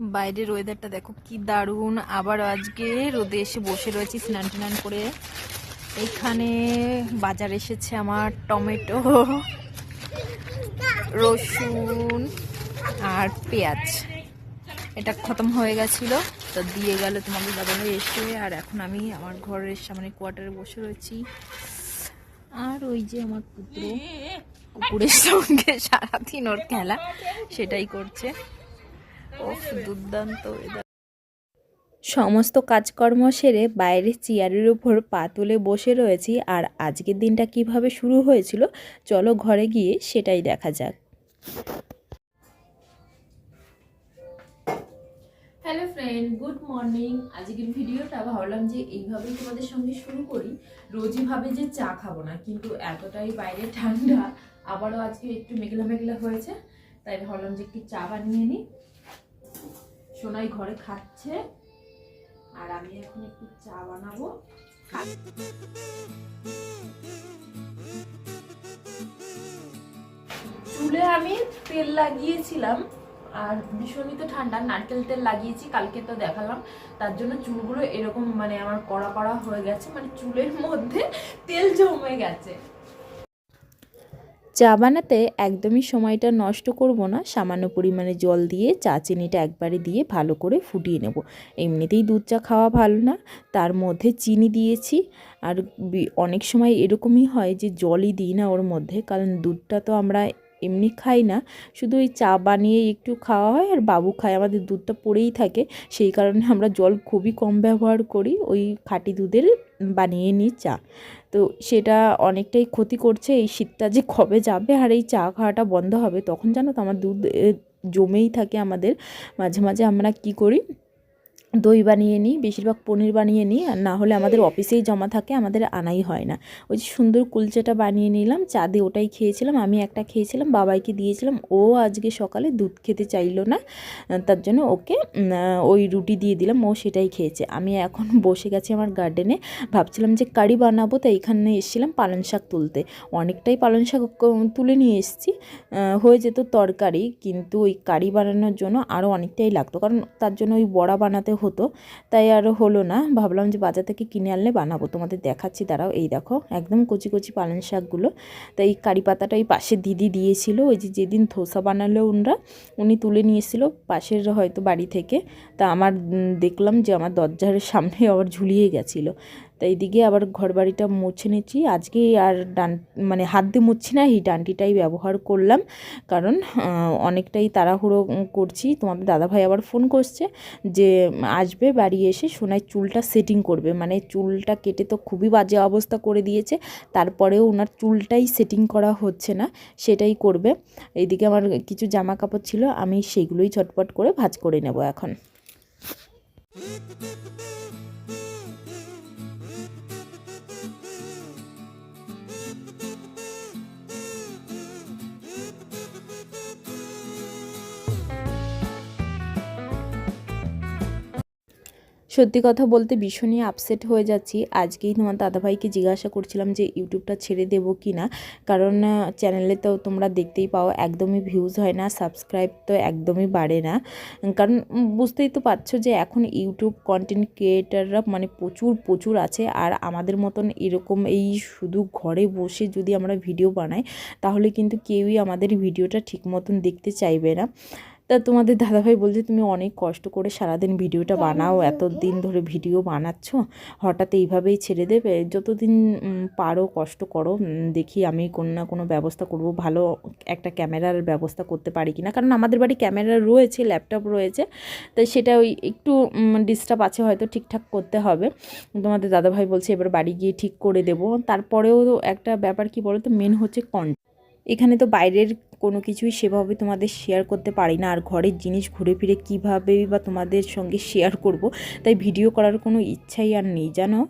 বাইরের ওয়েদারটা দেখো কি দারুণ। আবার আজকে রোদে এসে বসে রয়েছি স্নান টান করে। এখানে বাজার এসেছে আমার টমেটো, রসুন আর পেঁয়াজ। এটা খতম হয়ে গেছিল, তো দিয়ে গেল তোমাদের দাদাভাই এসে। আর এখন আমি আমার ঘরের সামনে কোয়ার্টারে বসে রয়েছি। আর ওই যে আমার পুত্র কুকুরের সঙ্গে সারাদিন ওর খেলা, সেটাই করছে। দুর্দান্ত। সমস্ত কাজকর্ম সেরে বাইরে চেয়ারের উপর পা তুলে বসে রয়েছি আর আজকের দিনটা কীভাবে শুরু হয়েছিল চলো ঘরে গিয়ে সেটাই দেখা যাক। Hello friend good morning. আজকের ভিডিওটা ভাবলাম যে এইভাবেই তোমাদের সঙ্গে শুরু করি। রোজই ভাবে যে চা খাব না কিন্তু এতটাই বাইরে ঠান্ডা আবারও আজকে একটু মেঘলা মেঘলা হয়েছে তাই ভাবলাম যে একটু চা বানিয়ে নিই। সোনাই ঘরে খাচ্ছে। আর আমি এখন একটু চা বানাবো। চুলে আমি তেল লাগিয়েছিলাম, আর ভীষণই তো ঠান্ডা, নারকেল তেল লাগিয়েছি, কালকে তো দেখালাম। তার জন্য চুলগুলো এরকম মানে আমার কড়া কড়া হয়ে গেছে মানে চুলের মধ্যে তেল জমে গেছে। চা বানাতে একদমই সময়টা নষ্ট করব না। সামান্য পরিমাণে জল দিয়ে চা চিনিটা একবারে দিয়ে ভালো করে ফুটিয়ে নেব। এমনিতেই দুধ চা খাওয়া ভালো না, তার মধ্যে চিনি দিয়েছি। আর অনেক সময় এরকমই হয় যে জলই দিই না ওর মধ্যে, কারণ দুধটা তো আমরা এমনি খাই না। শুধু ওই চা বানিয়ে একটু খাওয়া হয় আর বাবু খায়, আমাদের দুধটা পড়েই থাকে। সেই কারণে আমরা জল খুবই কম ব্যবহার করি, ওই খাঁটি দুধের বানিয়ে নিই চা। তো সেটা অনেকটাই ক্ষতি করছে। এই শীতটা যে কবে যাবে আর এই চা খাওয়াটা বন্ধ হবে, তখন জানো তো আমার দুধ জমেই থাকে আমাদের। মাঝে মাঝে আমরা কি করি দই বানিয়ে নিই, বেশিরভাগ পনির বানিয়ে নিই, আর না হলে আমাদের অফিসেই জমা থাকে, আমাদের আনাই হয় না। ওই যে সুন্দর কুলচাটা বানিয়ে নিলাম, চা দিয়ে ওটাই খেয়েছিলাম, আমি একটা খেয়েছিলাম, বাবাইকে দিয়েছিলাম, ও আজকে সকালে দুধ খেতে চাইলো না তার জন্য ওকে ওই রুটি দিয়ে দিলাম, ও সেটাই খেয়েছে। আমি এখন বসে গেছি আমার গার্ডেনে, ভাবছিলাম যে কারি বানাবো, তাই এখানে এসেছিলাম পালং শাক তুলতে। অনেকটাই পালং শাক তুলে নিয়ে এসেছি হয়ে যেত তরকারি, কিন্তু ওই কারি বানানোর জন্য আরও অনেকটাই লাগতো, কারণ তার জন্য ওই বড়া বানাতে হতো, তাই আর হলো না। ভাবলাম যে বাজার থেকে কিনে আনলে বানাবো। তোমাদের দেখাচ্ছি, দাঁড়াও, এই দেখো, একদম কচি কচি পালং শাকগুলো। তাই কারি পাতাটা ওই পাশে দিদি দিয়েছিল, ওই যে যেদিন ধোসা বানালো ওনরা, উনি তুলে নিয়েছিল পাশের হয়তো বাড়ি থেকে। তা আমার দেখলাম যে আমার দরজার সামনে আবার ঝুলিয়ে গেছিল। তাই এদিকে আবার ঘর বাড়িটা মুছে নিচ্ছি। আজকে আর ডান মানে হাত দিয়ে মুছছি না, এই ডান্টিটাই ব্যবহার করলাম। কারণ অনেকটাই তাড়াহুড়ো করছি। তোমাদের দাদাভাই আবার ফোন করছে যে, আসবে বাড়ি এসে সোনায় চুলটা সেটিং করবে। মানে চুলটা কেটে তো খুবই বাজে অবস্থা করে দিয়েছে। তারপরেও ওনার চুলটাই সেটিং করা হচ্ছে না, সেটাই করবে। এইদিকে আমার কিছু জামা কাপড় ছিল, আমি সেগুলোই চটপট করে ভাজ করে নেব এখন। Thank you. সত্যি কথা বলতে ভীষণই আপসেট হয়ে যাচ্ছি। আজকেই তোমার দাদাভাইকে জিজ্ঞাসা করছিলাম যে ইউটিউবটা ছেড়ে দেবো কি না কারণ চ্যানেলে তো তোমরা দেখতেই পাও, একদমই ভিউজ হয় না সাবস্ক্রাইব তো একদমই বাড়ে না। কারণ বুঝতেই তো পারছ যে এখন ইউটিউব কন্টেন্ট ক্রিয়েটাররা মানে প্রচুর প্রচুর আছে। আর আমাদের মতন এরকম এই শুধু ঘরে বসে যদি আমরা ভিডিও বানাই, তাহলে কিন্তু কেউই আমাদের ভিডিওটা ঠিক মতন দেখতে চাইবে না। তা তোমাদের দাদাভাই বলছে তুমি অনেক কষ্ট করে সারাদিন ভিডিওটা বানাও এত দিন ধরে ভিডিও বানাচ্ছ হঠাৎ এইভাবেই ছেড়ে দেবে। যতদিন পারো কষ্ট করো দেখি আমি কোনো না কোনো ব্যবস্থা করব ভালো একটা ক্যামেরার ব্যবস্থা করতে পারি কি না কারণ আমাদের বাড়ি ক্যামেরা রয়েছে ল্যাপটপ রয়েছে তাই সেটা ওই একটু ডিস্টার্ব আছে হয়তো ঠিকঠাক করতে হবে। তোমাদের দাদাভাই বলছে এবার বাড়ি গিয়ে ঠিক করে দেবো। তারপরেও একটা ব্যাপার কি বলো তো মেন হচ্ছে কন এখানে তো বাইরের কোনো কিছুই সেভাবে তোমাদের শেয়ার করতে পারি না। আর ঘরের জিনিস ঘুরে ফিরে কীভাবেই বা তোমাদের সঙ্গে শেয়ার করব, তাই ভিডিও করার কোনো ইচ্ছাই আর নেই, জানো?